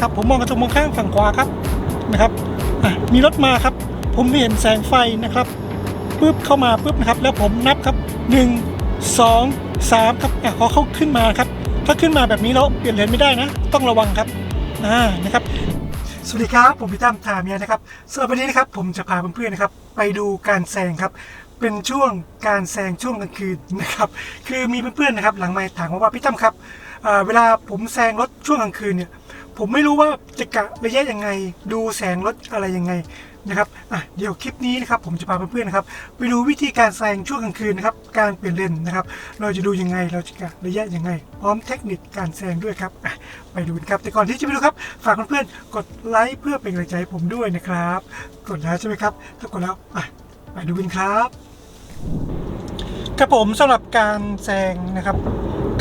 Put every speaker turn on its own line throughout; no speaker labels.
ครับ ผมมองกระจกมองข้างฝั่งขวาครับนะครับมีรถมาครับ ผมเห็นแสงไฟนะครับปุ๊บเข้ามาปุ๊บนะครับ แล้วผมนับครับ 1 2 3ครับอะพอเข้าขึ้นมาครับ ถ้าขึ้นมาแบบนี้แล้วเปลี่ยนเลนไม่ได้นะ ต้องระวังครับอ่านะครับ สวัสดีครับ ผมพี่ตั้มทาเมียนะครับสำหรับวันนี้นะครับผมจะพาเพื่อนๆนะครับ ไปดูการแซงครับเป็นช่วงการแซงช่วงกลางคืนนะครับ คือมีเพื่อนๆนะครับ หลังไมค์ถามมว่าพี่ตั้มครับเวลาผมแซงรถช่วงกลางคืนเนี่ย ผมไม่รู้ว่าจะกะระยะยังไง ดูแสงรถอะไรยังไงนะครับอะเดี๋ยวคลิปนี้นะครับผมจะพาเพื่อนๆนะครับไปดูวิธีการแซงช่วงกลางคืนนะครับการเปลี่ยนเลนนะครับ เราจะดูยังไงเราจะกะระยะยังไง พร้อมเทคนิคการแซงด้วยครับอะไปดูนครับแต่ก่อนที่จะไปดูครับ ฝากเพื่อนๆกดไลค์เพื่อเป็นกำลังใจให้ผมด้วยนะครับ กดแล้วใช่ไหมครับถ้ากดแล้วอะไปดูกันครับครับผมสำหรับการแซงนะครับ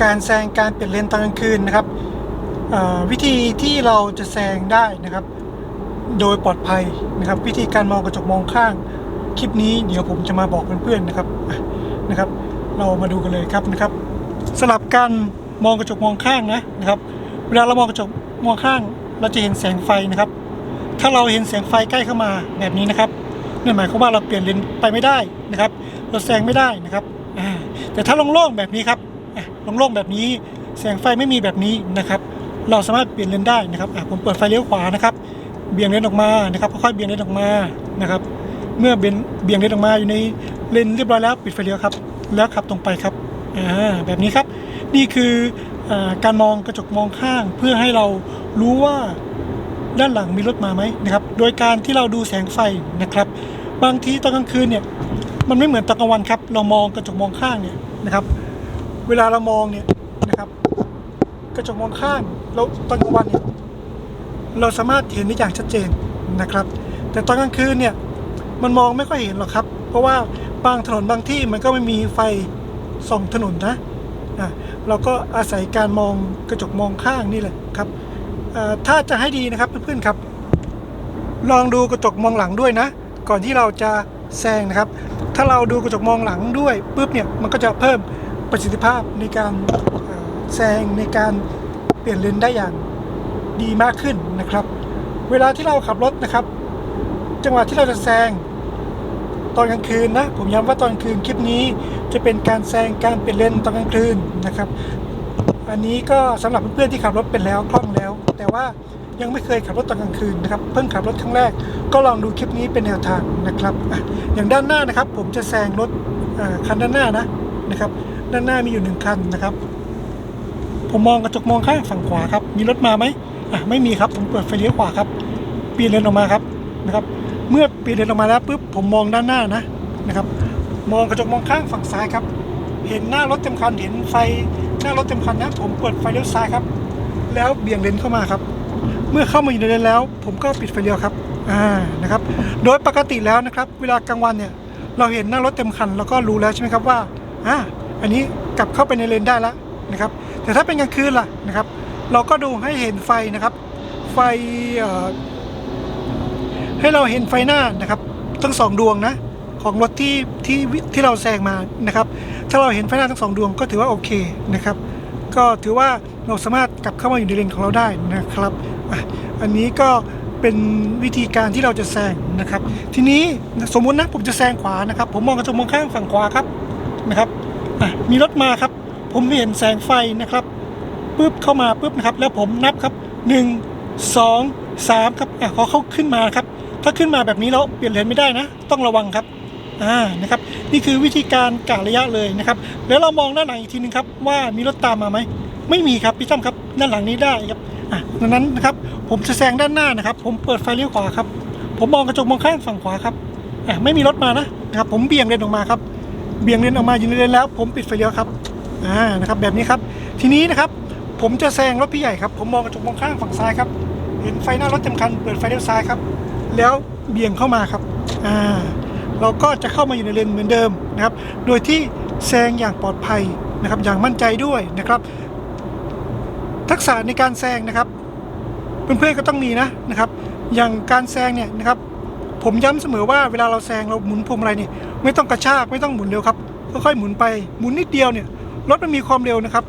การแซงการเปลี่ยนเลนตอนกลางคืนนะครับ วิธีที่เราจะแซงได้นะครับ โดยปลอดภัยนะครับ วิธีการมองกระจกมองข้าง คลิปนี้เดี๋ยวผมจะมาบอกเพื่อนๆนะครับนะครับ เรามาดูกันเลยครับนะครับสำหรับการมองกระจกมองข้างนะนะครับ เวลาเรามองกระจกมองข้าง เราจะเห็นแสงไฟนะครับ ถ้าเราเห็นแสงไฟใกล้เข้ามาแบบนี้นะครับนั่นหมายความว่าเราเปลี่ยนเลนไปไม่ได้นะครับ เราแซงไม่ได้นะครับแต่ถ้าโล่งๆแบบนี้ครับโล่งๆแบบนี้แสงไฟไม่มีแบบนี้นะครับ เราสามารถเปลี่ยนเลนได้นะครับผมเปิดไฟเลี้ยวขวานะครับ เบี่ยงเลนออกมานะครับค่อยๆเบี่ยงเลนออกมานะครับ เมื่อเบี่ยงเบี่ยงเลนออกมาอยู่ในเลนเรียบร้อยแล้วปิดไฟเลี้ยวครับ แล้วขับตรงไปครับแบบนี้ครับ นี่คืออการมองกระจกมองข้าง เพื่อให้เรารู้ว่าด้านหลังมีรถมาไหมนะครับ โดยการที่เราดูแสงไฟนะครับ บางทีตอนกลางคืนเนี่ยมันไม่เหมือนตอนกลางวันครับ เรามองกระจกมองข้างเนี่ยนะครับ เวลาเรามองเนี่ยนะครับ กระจกมองข้างเราตอนกลางวันเนี่ยเราสามารถเห็นได้อย่างชัดเจนนะครับ แต่ตอนกลางคืนเนี่ยมันมองไม่ค่อยเห็นหรอกครับ เพราะว่าบางถนนบางที่มันก็ไม่มีไฟส่องถนนนะอะเราก็อาศัยการมองกระจกมองข้างนี่แหละครับถ้าจะให้ดีนะครับเพื่อนๆครับ ลองดูกระจกมองหลังด้วยนะ ก่อนที่เราจะแซงนะครับ ถ้าเราดูกระจกมองหลังด้วยปุ๊บเนี่ยมันก็จะเพิ่มประสิทธิภาพในการ แซงในการเปลี่ยนเลนได้อย่างดีมากขึ้นนะครับ เวลาที่เราขับรถนะครับ จังหวะที่เราจะแซงตอนกลางคืนนะผมย้ำว่าตอนกลางคืนคลิปนี้จะเป็นการแซงการเปลี่ยนเลนตอนกลางคืนนะครับ อันนี้ก็สำหรับเพื่อนๆที่ขับรถเป็นแล้วคล่องแล้ว แต่ว่ายังไม่เคยขับรถตอนกลางคืนนะครับเพิ่งขับรถครั้งแรก ก็ลองดูคลิปนี้เป็นแนวทางนะครับอย่างด้านหน้านะครับ ผมจะแซงรถคันด้านหน้านะนะครับ ด้านหน้ามีอยู่หนึ่งคันนะครับ ผมมองกระจกมองข้างฝั่งขวาครับ มีรถมาไหมอะไม่มีครับ ผมเปิดไฟเลี้ยวขวาครับเปลี่ยนเลนออกมาครับนะครับ เมื่อเปลี่ยนเลนออกมาแล้วปุ๊บผมมองด้านหน้านะนะครับ มองกระจกมองข้างฝั่งซ้ายครับ เห็นหน้ารถเต็มคันเห็นไฟหน้ารถเต็มคันนะผมเปิดไฟเลี้ยวซ้ายครับ แล้วเบี่ยงเลนเข้ามาครับ เมื่อเข้ามาอยู่ในเลนแล้ว ผมก็ปิดไฟเลี้ยวครับอ่านะครับ โดยปกติแล้วนะครับ เวลากลางวันเนี่ยเราเห็นหน้ารถเต็มคันเราก็รู้แล้วใช่ไหมครับว่าอ่าอันนี้กลับเข้าไปในเลนได้แล้ว นะครับ แต่ถ้าเป็นกลางคืนล่ะนะครับ เราก็ดูให้เห็นไฟนะครับ ไฟให้เราเห็นไฟหน้านะครับทั้งสองดวงนะของรถที่ที่ที่เราแซงมานะครับ ถ้าเราเห็นไฟหน้าทั้งสองดวงก็ถือว่าโอเคนะครับ ก็ถือว่าเราสามารถกลับเข้ามาอยู่ในเลนของเราได้นะครับอันนี้ก็เป็นวิธีการที่เราจะแซงนะครับ ทีนี้สมมุตินะผมจะแซงขวานะครับ ผมมองกระจกมองข้างฝั่งขวาครับนะครับมีรถมาครับ ผมเห็นแสงไฟนะครับปุ๊บเข้ามาปุ๊บนะครับ แล้วผมนับครับหนึ่งสองสามครับอะพอเข้าขึ้นมาครับ ถ้าขึ้นมาแบบนี้แล้วเปลี่ยนเลนไม่ได้นะ ต้องระวังครับอ่านะครับนี่คือวิธีการกะระยะเลยนะครับ แล้วเรามองด้านหลังอีกทีนึงครับ ว่ามีรถตามมาไหมไม่มีครับพี่ตั้มครับด้านหลังนี้ได้ครับอะดังนั้นนะครับผมจะแซงด้านหน้านะครับ ผมเปิดไฟเลี้ยวขวาครับ ผมมองกระจกมองข้างฝั่งขวาครับอะไม่มีรถมานะนะครับ ผมเบี่ยงเลนออกมาครับเบี่ยงเลนออกมาอยู่ในเลนแล้ว ผมปิดไฟเลี้ยวครับ อ่านะครับแบบนี้ครับ ทีนี้นะครับผมจะแซงรถพี่ใหญ่ครับ ผมมองกระจกมองข้างฝั่งซ้ายครับ เห็นไฟหน้ารถเต็มคัน เปิดไฟเลี้ยวซ้ายครับ แล้วเบี่ยงเข้ามาครับ อ่า เราก็จะเข้ามาอยู่ในเลนเหมือนเดิมนะครับ โดยที่แซงอย่างปลอดภัยนะครับ อย่างมั่นใจด้วยนะครับ ทักษะในการแซงนะครับ เพื่อนๆก็ต้องมีนะนะครับ อย่างการแซงเนี่ยนะครับ ผมย้ำเสมอว่าเวลาเราแซงเราหมุนพวงมาลัยเนี่ยไม่ต้องกระชากไม่ต้องหมุนเร็วครับค่อยๆหมุนไปหมุนนิดเดียวเนี่ย รถมันมีความเร็วนะครับ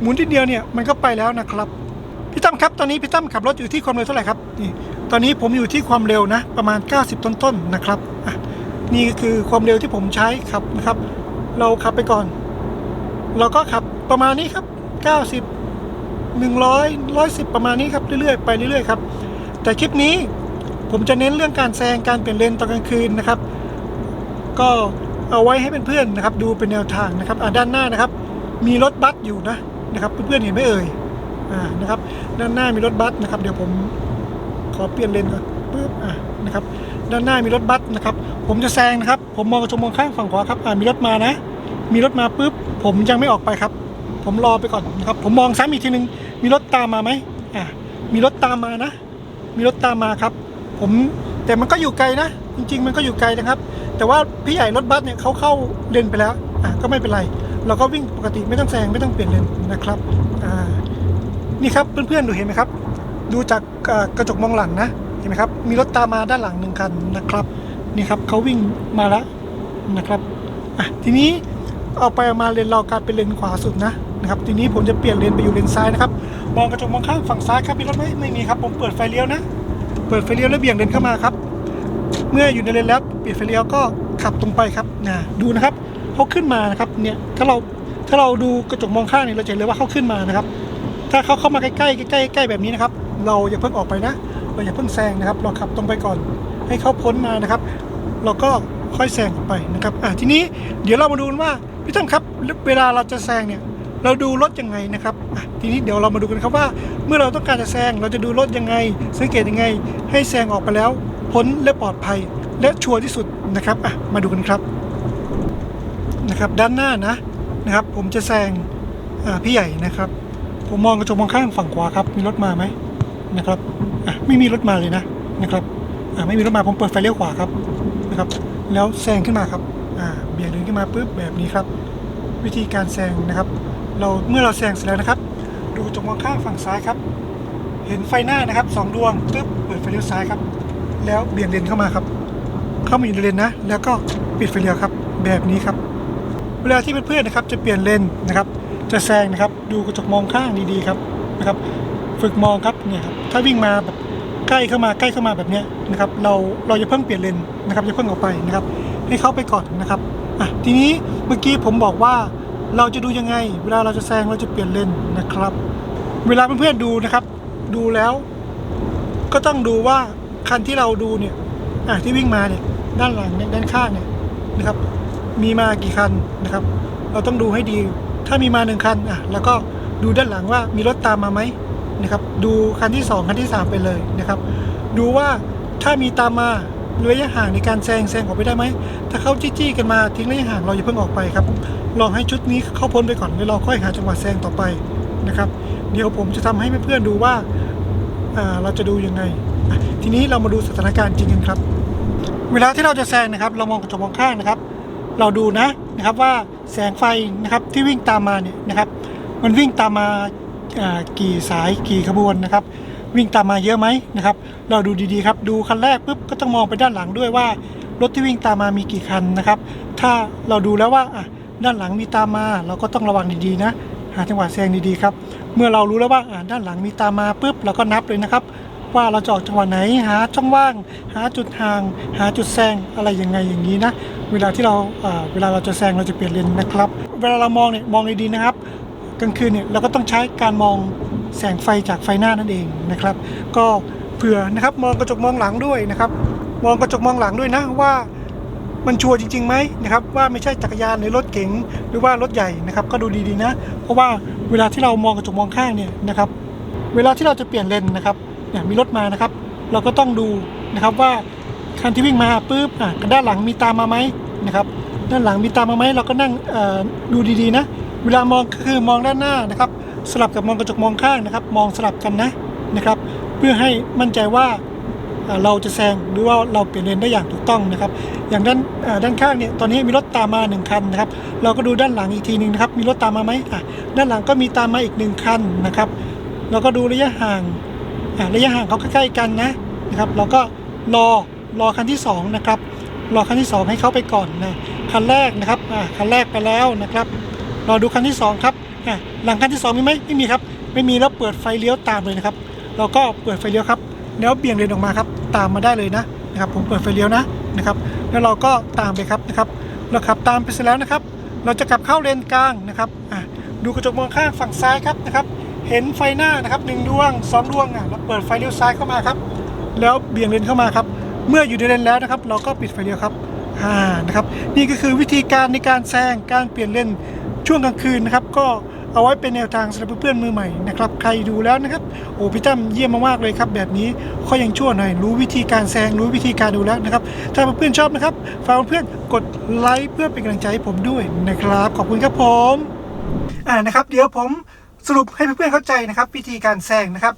หมุนนิดเดียวเนี่ยมันก็ไปแล้วนะครับ พี่ตั้มครับตอนนี้พี่ตั้มขับรถอยู่ที่ความเร็วเท่าไหร่ครับนี่ตอนนี้ผมอยู่ที่ความเร็วนะประมาณ 90 ต้นๆนนะครับนี่คือความเร็วที่ผมใช้ขับนะครับ เราขับไปก่อน เราก็ขับประมาณนี้ครับ 90 100 110 ประมาณนี้ครับเรื่อยๆไปเรื่อยๆครับแต่คลิปนี้ผมจะเน้นเรื่องการแซงการเปลี่ยนเลนตอนกลางคืนนะครับ ก็เอาไว้ให้เพื่อนๆนะครับ ดูเป็นแนวทางนะครับด้านหน้านะครับ มีรถบัสอยู่นะนะครับเพื่อนๆเห็นไหมเอ่ยอ่านะครับ ด้านหน้ามีรถบัสนะครับ เดี๋ยวผมขอเปลี่ยนเลนก่อนปึ๊บอ่านะครับ ด้านหน้ามีรถบัสนะครับ ผมจะแซงนะครับ ผมมองกระจกมองข้างฝั่งขวาครับอ่ามีรถมานะ มีรถมาปุ๊บผมยังไม่ออกไปครับ ผมรอไปก่อนนะครับ ผมมองซ้ำอีกทีหนึ่งมีรถตามมาไหมอ่ามีรถตามมานะ มีรถตามมาครับ ผมแต่มันก็อยู่ไกลนะ จริง ๆ มันก็อยู่ไกลนะครับ แต่ว่าพี่ใหญ่รถบัสเนี่ยเขาเข้าเลนไปแล้วอะก็ไม่เป็นไร เราก็วิ่งปกติไม่ต้องแซงไม่ต้องเปลี่ยนเลนนะครับนี่ครับเพื่อนๆดูเห็นไหมครับ ดูจากกระจกมองหลังนะเห็นไหมครับมีรถตามมาด้านหลังหนึ่งคันนะครับนี่ครับเขาวิ่งมาแล้วนะครับอะทีนี้เอาไปมาเลนเรากลายเป็นเลนขวาสุดนะนะครับทีนี้ผมจะเปลี่ยนเลนไปอยู่เลนซ้ายนะครับมองกระจกมองข้างฝั่งซ้ายครับมีรถไหมไม่มีครับผมเปิดไฟเลี้ยวนะ เปิดไฟเลี้ยวแล้วเบี่ยงเลนเข้ามาครับ เมื่ออยู่ในเลนแล้วปิดไฟเลี้ยวก็ขับตรงไปครับนะดูนะครับ เขาขึ้นมานะครับเนี่ยถ้าเราถ้าเราดูกระจกมองข้างเนี่ยเราจะเห็นเลยว่าเขาขึ้นมานะครับ ถ้าเขาเข้ามาใกล้ๆใกล้ๆใกล้แบบนี้นะครับ เราอย่าเพิ่งออกไปนะ เราอย่าเพิ่งแซงนะครับ เราขับตรงไปก่อน ให้เขาพ้นมานะครับ เราก็ค่อยแซงออกไปนะครับอะทีนี้เดี๋ยวเรามาดูกันว่าพี่ต้นครับเวลาเราจะแซงเนี่ยเราดูรถยังไงนะครับทีนี้เดี๋ยวเรามาดูกันครับว่า เมื่อเราต้องการจะแซงเราจะดูรถยังไง สังเกตยังไง ให้แซงออกไปแล้วพ้นและปลอดภัย และชัวร์ที่สุดนะครับอะมาดูกันครับ นะครับด้านหน้านะนะครับ ผมจะแซงพี่ใหญ่นะครับ ผมมองกระจกมองข้างฝั่งขวาครับ มีรถมาไหมนะครับอะไม่มีรถมาเลยนะนะครับอะไม่มีรถมาผมเปิดไฟเลี้ยวขวาครับนะครับ แล้วแซงขึ้นมาครับอ่าเบี่ยงเลนขึ้นมาปุ๊บแบบนี้ครับ วิธีการแซงนะครับ เราเมื่อเราแซงเสร็จแล้วนะครับ ดูกระจกมองข้างฝั่งซ้ายครับ เห็นไฟหน้านะครับสองดวงปึ๊บเปิดไฟเลี้ยวซ้ายครับ แล้วเบี่ยงเลนเข้ามาครับ เข้ามาอยู่ในเลนนะ แล้วก็ปิดไฟเลี้ยวครับ แบบนี้ครับ เวลาที่เพื่อนๆนะครับจะเปลี่ยนเลนนะครับ จะแซงนะครับ ดูกระจกมองข้างดีๆครับนะครับ ฝึกมองครับเนี่ยครับถ้าวิ่งมาแบบใกล้เข้ามาใกล้เข้ามาแบบนี้นะครับเราเราจะเพิ่งเปลี่ยนเลนนะครับจะเพิ่งออกไปนะครับ ให้เขาไปก่อนนะครับอะทีนี้เมื่อกี้ผมบอกว่าเราจะดูยังไง เวลาเราจะแซงเราจะเปลี่ยนเลนนะครับ เวลาเพื่อนๆดูนะครับ ดูแล้ว ก็ต้องดูว่าคันที่เราดูเนี่ยอะที่วิ่งมาเนี่ยด้านหลังเนี่ยด้านข้างเนี่ยนะครับ มีมากี่คันนะครับ เราต้องดูให้ดี ถ้ามีมาหนึ่งคันอะแล้วก็ดูด้านหลังว่ามีรถตามมาไหมนะครับดูคันที่สองคันที่สามไปเลยนะครับ ดูว่าถ้ามีตามมาระยะห่างในการแซงแซงออกไปได้ไหม ถ้าเขาจี้ๆกันมาทิ้งระยะห่างเราอย่าเพิ่งออกไปครับ ลองให้ชุดนี้เข้าพ้นไปก่อนแล้วเราค่อยหาจังหวะแซงต่อไปนะครับ เดี๋ยวผมจะทำให้เพื่อนๆดูว่าอ่าเราจะดูยังไง ทีนี้เรามาดูสถานการณ์จริงกันครับ เวลาที่เราจะแซงนะครับ เรามองกระจกมองข้างนะครับ เราดูนะนะครับว่าแสงไฟนะครับที่วิ่งตามมาเนี่ยนะครับ มันวิ่งตามมากี่สายกี่ขบวนนะครับ วิ่งตามมาเยอะไหมนะครับ เราดูดีๆครับดูคันแรกปุ๊บก็ต้องมองไปด้านหลังด้วยว่ารถที่วิ่งตามมามีกี่คันนะครับ ถ้าเราดูแล้วว่าอะด้านหลังมีตามมา เราก็ต้องระวังดีๆนะ หาจังหวะแซงดีๆครับ เมื่อเรารู้แล้วว่าอะด้านหลังมีตามมาปุ๊บเราก็นับเลยนะครับ ว่าเราจะออกจังหวะไหนหาช่องว่าง หาจุดห่าง หาจุดแซงอะไรยังไงอย่างนี้นะ เวลาที่เราเวลาเราจะแซงเราจะเปลี่ยนเลนนะครับ เวลาเรามองเนี่ยมองดีๆนะครับกลางคืนเนี่ยเราก็ต้องใช้การมองแสงไฟจากไฟหน้านั่นเองนะครับ ก็เผื่อนะครับมองกระจกมองหลังด้วยนะครับ มองกระจกมองหลังด้วยนะว่ามันชัวร์จริงๆไหมนะครับว่าไม่ใช่จักรยานหรือรถเก๋งหรือว่ารถใหญ่นะครับ ก็ดูดีๆนะ เพราะว่าเวลาที่เรามองกระจกมองข้างเนี่ยนะครับ เวลาที่เราจะเปลี่ยนเลนนะครับเนี่ยมีรถมานะครับ เราก็ต้องดูนะครับว่า คันที่วิ่งมาปุ๊บอะด้านหลังมีตามมาไหมนะครับ ด้านหลังมีตามมาไหมเราก็นั่งดูดีๆนะ เวลามองก็คือมองด้านหน้านะครับ สลับกับมองกระจกมองข้างนะครับ มองสลับกันนะนะครับ เพื่อให้มั่นใจว่าเราจะแซงหรือว่าเราเปลี่ยนเลนได้อย่างถูกต้องนะครับ อย่างด้านด้านข้างเนี่ยตอนนี้มีรถตามมาหนึ่งคันนะครับ เราก็ดูด้านหลังอีกทีหนึ่งนะครับ มีรถตามมาไหมอะด้านหลังก็มีตามมาอีกหนึ่งคันนะครับ เราก็ดูระยะห่างอะระยะห่างเขาใกล้ๆกันนะนะครับ เราก็รอ รอคันที่สองนะครับรอคันที่สองให้เขาไปก่อนนะคันแรกนะครับอ่าคันแรกไปแล้วนะครับรอดูคันที่สองครับอะหลังคันที่สองมีไหมไม่มีครับ ไม่มีแล้วเปิดไฟเลี้ยวตามเลยนะครับเราก็เปิดไฟเลี้ยวครับแล้วเบี่ยงเลนออกมาครับ ตามมาได้เลยนะนะครับ ผมเปิดไฟเลี้ยวนะนะครับ แล้วเราก็ตามไปครับนะครับ เราขับตามไปเสร็จแล้วนะครับ เราจะกลับเข้าเลนกลางนะครับอะดูกระจกมองข้างฝั่งซ้ายครับนะครับ เห็นไฟหน้านะครับหนึ่งดวงสองดวงอะเราเปิดไฟเลี้ยวซ้ายเข้ามาครับ แล้วเบี่ยงเลนเข้ามาครับ เมื่ออยู่ในเลนแล้วนะครับ เราก็ปิดไฟเลี้ยวครับอ่านะครับ นี่ก็คือวิธีการในการแซงการเปลี่ยนเลนช่วงกลางคืนนะครับ ก็เอาไว้เป็นแนวทางสำหรับเพื่อนมือใหม่นะครับใครดูแล้วนะครับโอ้พี่ตั้มเยี่ยมมากๆเลยครับ แบบนี้ข้อยังชั่วหน่อยรู้วิธีการแซงรู้วิธีการดูแล้วนะครับ ถ้าเพื่อนชอบนะครับฝากเพื่อนกดไลค์เพื่อเป็นกำลังใจให้ผมด้วยนะครับ ขอบคุณครับผมอ่านะครับ เดี๋ยวผมสรุปให้เพื่อนๆเข้าใจนะครับ วิธีการแซงนะครับ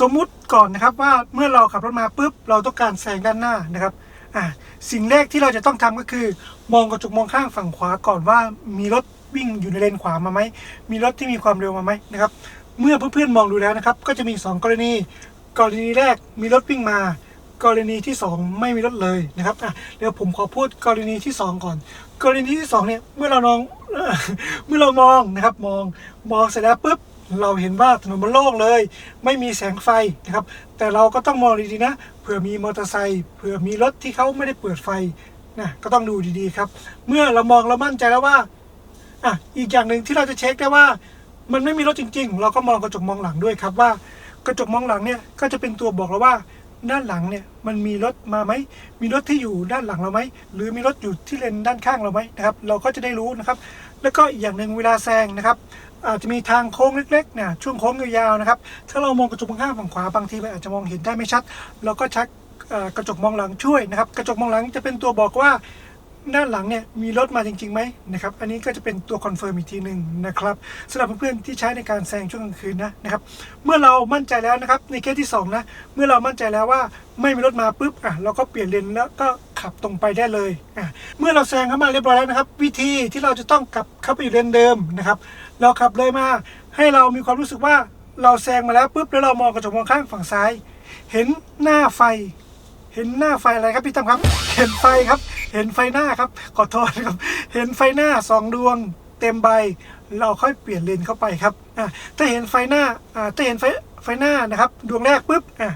สมมุติก่อนนะครับว่าเมื่อเราขับรถมาปุ๊บเราต้องการแซงด้านหน้านะครับอ่าสิ่งแรกที่เราจะต้องทำก็คือ มองกระจกมองข้างฝั่งขวาก่อนว่ามีรถวิ่งอยู่ในเลนขวามาไหมมีรถที่มีความเร็วมาไหมนะครับเมื่อเพื่อนๆมองดูแล้วนะครับ ก็จะมี 2 กรณี กรณีแรกมีรถวิ่งมา กรณีที่ 2 ไม่มีรถเลยนะครับอะเดี๋ยวผมขอพูดกรณีที่ 2 ก่อน กรณีที่2เนี่ยเมื่อเราลองเมื่อเรามองนะครับมองมองเสร็จแล้วปุ๊บ เราเห็นว่าถนนมันโล่งเลย ไม่มีแสงไฟนะครับ แต่เราก็ต้องมองดีๆนะเผื่อมีมอเตอร์ไซค์เผื่อมีรถที่เขาไม่ได้เปิดไฟนะก็ต้องดูดีๆครับ เมื่อเรามองเรามั่นใจแล้วว่าอะอีกอย่างหนึ่งที่เราจะเช็คได้ว่า มันไม่มีรถจริง ๆ เราก็มองกระจกมองหลังด้วยครับว่า กระจกมองหลังเนี่ยก็จะเป็นตัวบอกเราว่าด้านหลังเนี่ยมันมีรถมาไหม มีรถที่อยู่ด้านหลังเราไหม หรือมีรถอยู่ที่เลนด้านข้างเราไหมนะครับ เราก็จะได้รู้นะครับ แล้วก็อีกอย่างหนึ่งเวลาแซงนะครับ อาจจะมีทางโค้งเล็กๆเนี่ยช่วงโค้งยาวๆนะครับ ถ้าเรามองกระจกมองข้างฝั่งขวาบางทีมันอาจจะมองเห็นได้ไม่ชัด เราก็ชักกระจกมองหลังช่วยนะครับ กระจกมองหลังจะเป็นตัวบอกว่าด้านหลังเนี่ยมีรถมาจริงๆไหมนะครับ อันนี้ก็จะเป็นตัวคอนเฟิร์มอีกทีหนึ่งนะครับสำหรับเพื่อนๆที่ใช้ในการแซงช่วงกลางคืนนะนะครับ เมื่อเรามั่นใจแล้วนะครับในเคสที่สองนะเมื่อเรามั่นใจแล้วว่าไม่มีรถมาปุ๊บอะเราก็เปลี่ยนเลนแล้วก็ขับตรงไปได้เลยอะเมื่อเราแซงเข้ามาเรียบร้อยแล้วนะครับ วิธีที่เราจะต้องกลับเข้าไปอยู่เลนเดิมนะครับ เราขับเลยมา ให้เรามีความรู้สึกว่าเราแซงมาแล้วปุ๊บแล้วเรามองกระจกมองข้างฝั่งซ้าย เห็นหน้าไฟ เห็นหน้าไฟอะไรครับพี่ตั้มครับ เห็นไฟครับ เห็นไฟหน้าครับขอโทษครับ เห็นไฟหน้าสองดวง เต็มใบ เราค่อยเปลี่ยนเลนเข้าไปครับอะถ้าเห็นไฟหน้าอ่าถ้าเห็นไฟไฟหน้านะครับ ดวงแรกปุ๊บอะ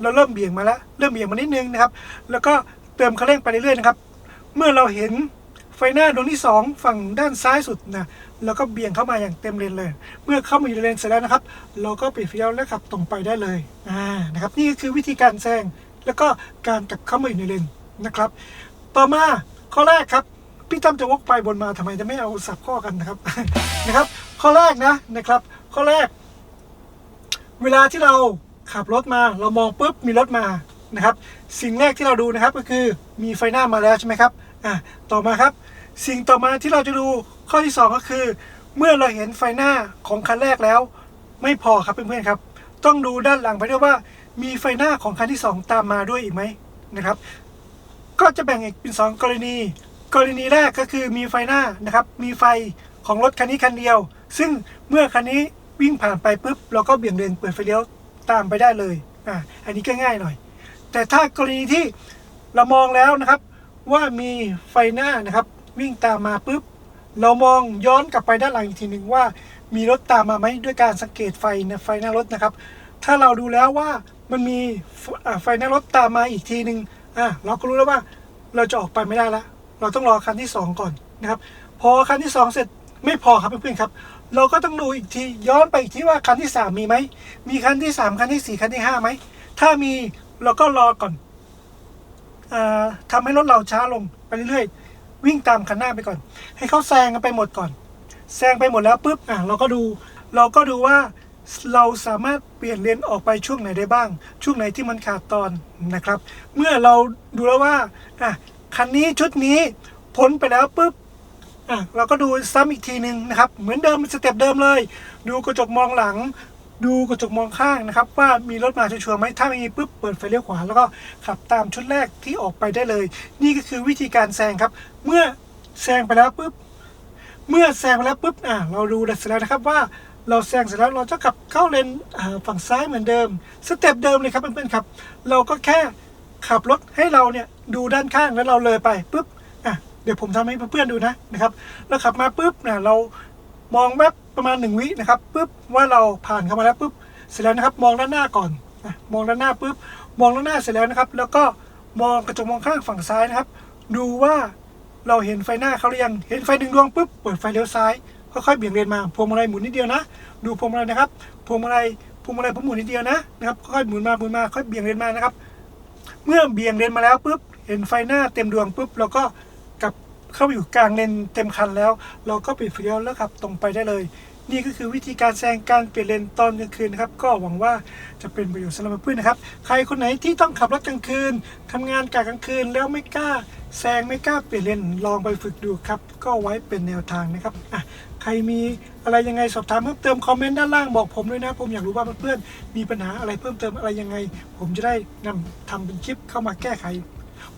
เราเริ่มเบี่ยงมาแล้วเริ่มเบี่ยงมานิดนึงนะครับ แล้วก็เติมคันเร่งไปเรื่อยๆนะครับ เมื่อเราเห็นไฟหน้าดวงที่สองฝั่งด้านซ้ายสุดนะ เราก็เบี่ยงเข้ามาอย่างเต็มเลนเลย เมื่อเข้ามาอยู่ในเลนเสร็จแล้วนะครับ เราก็ปิดไฟเลี้ยวและขับตรงไปได้เลยอ่านะครับ นี่ก็คือวิธีการแซงแล้วก็การกลับเข้ามาอยู่ในเลนนะครับ ต่อมาข้อแรกครับพี่ตั้มจะวกไปบนมาทำไมจะไม่เอาสับข้อกันนะครับนะครับ ข้อแรกนะนะครับ ข้อแรก เวลาที่เราขับรถมา เรามองปุ๊บมีรถมานะครับ สิ่งแรกที่เราดูนะครับก็คือมีไฟหน้ามาแล้วใช่ไหมครับอะต่อมาครับ สิ่งต่อมาที่เราจะดู ข้อที่สองก็คือ เมื่อเราเห็นไฟหน้าของคันแรกแล้ว ไม่พอครับเพื่อนๆครับ ต้องดูด้านหลังไปด้วยว่า มีไฟหน้าของคันที่สองตามมาด้วยอีกไหมนะครับ ก็จะแบ่งอีกเป็นสองกรณี กรณีแรกก็คือมีไฟหน้านะครับ มีไฟของรถคันนี้คันเดียว ซึ่งเมื่อคันนี้วิ่งผ่านไปปุ๊บเราก็เบี่ยงเลนเปิดไฟเลี้ยวตามไปได้เลยอ่าอันนี้ก็ง่ายหน่อย แต่ถ้ากรณีที่เรามองแล้วนะครับ ว่ามีไฟหน้านะครับ วิ่งตามมาปุ๊บ เรามองย้อนกลับไปด้านหลังอีกทีหนึ่งว่า มีรถตามมาไหมด้วยการสังเกตไฟในไฟหน้ารถนะครับ ถ้าเราดูแล้วว่ามันมีไฟหน้ารถตามมาอีกทีหนึ่งอะเราก็รู้แล้วว่าเราจะออกไปไม่ได้ละเราต้องรอคันที่สองก่อนนะครับ พอคันที่สองเสร็จไม่พอครับเพื่อนๆครับ เราก็ต้องดูอีกทีย้อนไปอีกทีว่าคันที่สามมีไหมมีคันที่สามคันที่สี่คันที่ห้าไหมถ้ามีเราก็รอก่อนอ่าทำให้รถเราช้าลงไปเรื่อยๆ วิ่งตามคันหน้าไปก่อน ให้เขาแซงกันไปหมดก่อน แซงไปหมดแล้วปุ๊บอะเราก็ดู เราก็ดูว่าเราสามารถเปลี่ยนเลนออกไปช่วงไหนได้บ้าง ช่วงไหนที่มันขาดตอนนะครับ เมื่อเราดูแล้วว่าอะคันนี้ชุดนี้พ้นไปแล้วปุ๊บอะเราก็ดูซ้ำอีกทีหนึ่งนะครับ เหมือนเดิมสเต็ปเดิมเลย ดูกระจกมองหลัง ดูกระจกมองข้างนะครับ ว่ามีรถมาชัวร์ไหมถ้าไม่มีปุ๊บเปิดไฟเลี้ยวขวาแล้วก็ขับตามชุดแรกที่ออกไปได้เลย นี่ก็คือวิธีการแซงครับ เมื่อแซงไปแล้วปุ๊บเมื่อแซงไปแล้วปุ๊บอะเราดูเสร็จแล้วนะครับว่าเราแซงเสร็จแล้วเราจะขับเข้าเลนฝั่งซ้ายเหมือนเดิมสเต็ปเดิมเลยครับเพื่อนๆครับ เราก็แค่ขับรถให้เราเนี่ยดูด้านข้างแล้วเราเลยไปปุ๊บอะเดี๋ยวผมทำให้เพื่อนๆดูนะนะครับเราขับมาปุ๊บเนะเรา มองแวบประมาณหนึ่งวินะครับปุ๊บว่าเราผ่านเข้ามาแล้วปุ๊บเสร็จแล้วนะครับ มองด้านหน้าก่อนมองด้านหน้าปุ๊บมองด้านหน้าเสร็จแล้วนะครับ แล้วก็มองกระจกมองข้างฝั่งซ้ายนะครับ ดูว่าเราเห็นไฟหน้าเขาหรือยังเห็นไฟหนึ่งดวงปุ๊บเปิดไฟเลี้ยวซ้ายค่อยๆเบี่ยงเลนมาพวงมาลัยหมุนนิดเดียวนะ ดูพวงมาลัยนะครับพวงมาลัยพวงมาลัยผมหมุนนิดเดียวนะนะครับค่อยๆหมุนมาหมุนมาค่อยเบี่ยงเลนมานะครับ เมื่อเบี่ยงเลนมาแล้วปุ๊บเห็นไฟหน้าเต็มดวงปุ๊บเราก็ เข้าไปอยู่กลางเลนเต็มคันแล้ว เราก็ปิดไฟเลี้ยวแล้วขับตรงไปได้เลย นี่ก็คือวิธีการแซงการเปลี่ยนเลนตอนกลางคืนนะครับ ก็หวังว่าจะเป็นประโยชน์สำหรับเพื่อนนะครับ ใครคนไหนที่ต้องขับรถกลางคืนทำงานกะกลางคืนแล้วไม่กล้าแซงไม่กล้าเปลี่ยนเลนลองไปฝึกดูครับ ก็ไว้เป็นแนวทางนะครับอะใครมีอะไรยังไงสอบถามเพิ่มเติมคอมเมนต์ด้านล่างบอกผมด้วยนะ ผมอยากรู้ว่าเพื่อนๆมีปัญหาอะไรเพิ่มเติมอะไรยังไง ผมจะได้นำทำเป็นคลิปเข้ามาแก้ไข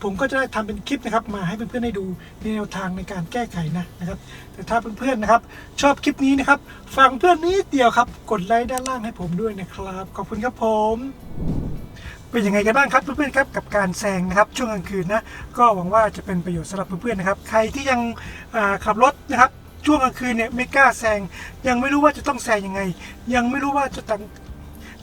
ผมก็จะได้ทำเป็นคลิปนะครับ มาให้เพื่อนๆได้ดูในแนวทางในการแก้ไขนะนะครับ แต่ถ้าเพื่อนๆนะครับ ชอบคลิปนี้นะครับฟังเพื่อนนิดเดียวครับ กดไลค์ด้านล่างให้ผมด้วยนะครับ ขอบคุณครับผมเป็นยังไงกันบ้างครับเพื่อนๆครับกับการแซงนะครับช่วงกลางคืนนะก็หวังว่าจะเป็นประโยชน์สำหรับเพื่อนๆนะครับ ใครที่ยังขับรถนะครับช่วงกลางคืนเนี่ยไม่กล้าแซงยังไม่รู้ว่าจะต้องแซงยังไง ยังไม่รู้ว่าจะต้อง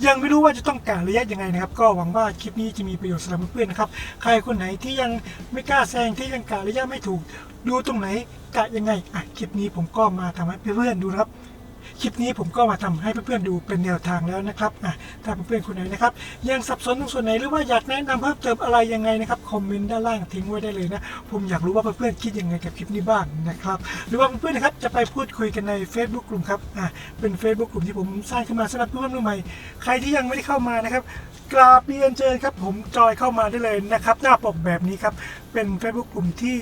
ยังไม่รู้ว่าจะต้องการระยะยังไงนะครับ ก็หวังว่าคลิปนี้จะมีประโยชน์สำหรับเพื่อนๆนะครับ ใครคนไหนที่ยังไม่กล้าแซงที่ยังกะระยะไม่ถูก ดูตรงไหนกะยังไงอะคลิปนี้ผมก็มาทำให้เพื่อนๆดูนะครับ คลิปนี้ผมก็มาทำให้เพื่อนๆดูเป็นแนวทางแล้วนะครับถ้าเพื่อนๆคนไหนนะครับยังสับสนตรงส่วนไหนหรือว่าอยากแนะนำเพิ่มเติมอะไรยังไงนะครับคอมเมนต์ด้านล่างทิ้งไว้ได้เลยนะผมอยากรู้ว่าเพื่อนๆคิดยังไงกับคลิปนี้บ้างนะครับหรือว่าเพื่อนๆนะครับจะไปพูดคุยกันใน Facebook กลุ่มครับอะเป็น Facebook กลุ่มที่ผมสร้างขึ้นมาสำหรับเพื่อนๆใหม่ใครที่ยังไม่ได้เข้ามานะครับกราบเรียนเชิญครับผมจอยเข้ามาได้เลยนะครับหน้าปกแบบนี้ครับเป็น Facebook กลุ่มที่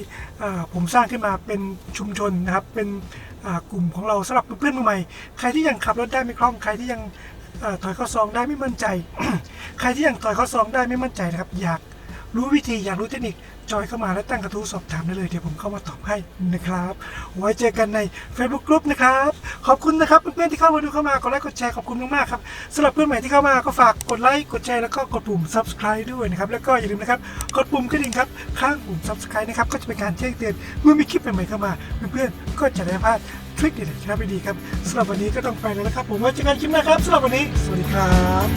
ผมสร้างขึ้นมาเป็นชุมชนนะครับเป็น กลุ่มของเราสำหรับเพื่อนมือใหม่ ใครที่ยังขับรถได้ไม่คล่อง ใครที่ยังอ่าถอยข้อซองได้ไม่มั่นใจ ใครที่ยังถอยข้อซองได้ไม่มั่นใจนะครับ อยาก รู้วิธีอยากรู้เทคนิคจอยเข้ามาแล้วตั้งกระทู้สอบถามได้เลยเดี๋ยวผมเข้ามาตอบให้นะครับ ไว้เจอกันใน Facebook Group นะครับ ขอบคุณนะครับเพื่อนๆที่เข้ามาดูเข้ามากดไลค์กดแชร์ขอบคุณมากๆครับสำหรับเพื่อนใหม่ที่เข้ามาก็ฝากกดไลค์กดแชร์แล้วก็กดปุ่ม subscribe ด้วยนะครับแล้วก็อย่าลืมนะครับกดปุ่มกระดิ่งครับข้างปุ่ม subscribe นะครับก็จะเป็นการแจ้งเตือนเมื่อมีคลิปใหม่ๆเข้ามาเพื่อนๆก็จะได้พลาดทริคเด็ดๆคล็ดลับดีครับสำหรับวันนี้ก็ต้องไปแล้วนะครับ ผมไว้เจอกันคลิปหน้าครับสำหรับวันนี้ สวัสดีครับ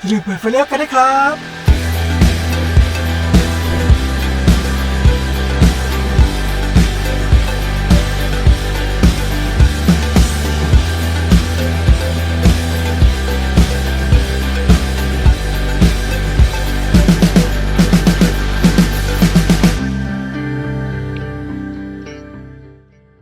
อย่าลืมเปิดไฟเลี้ยวกันนะครับ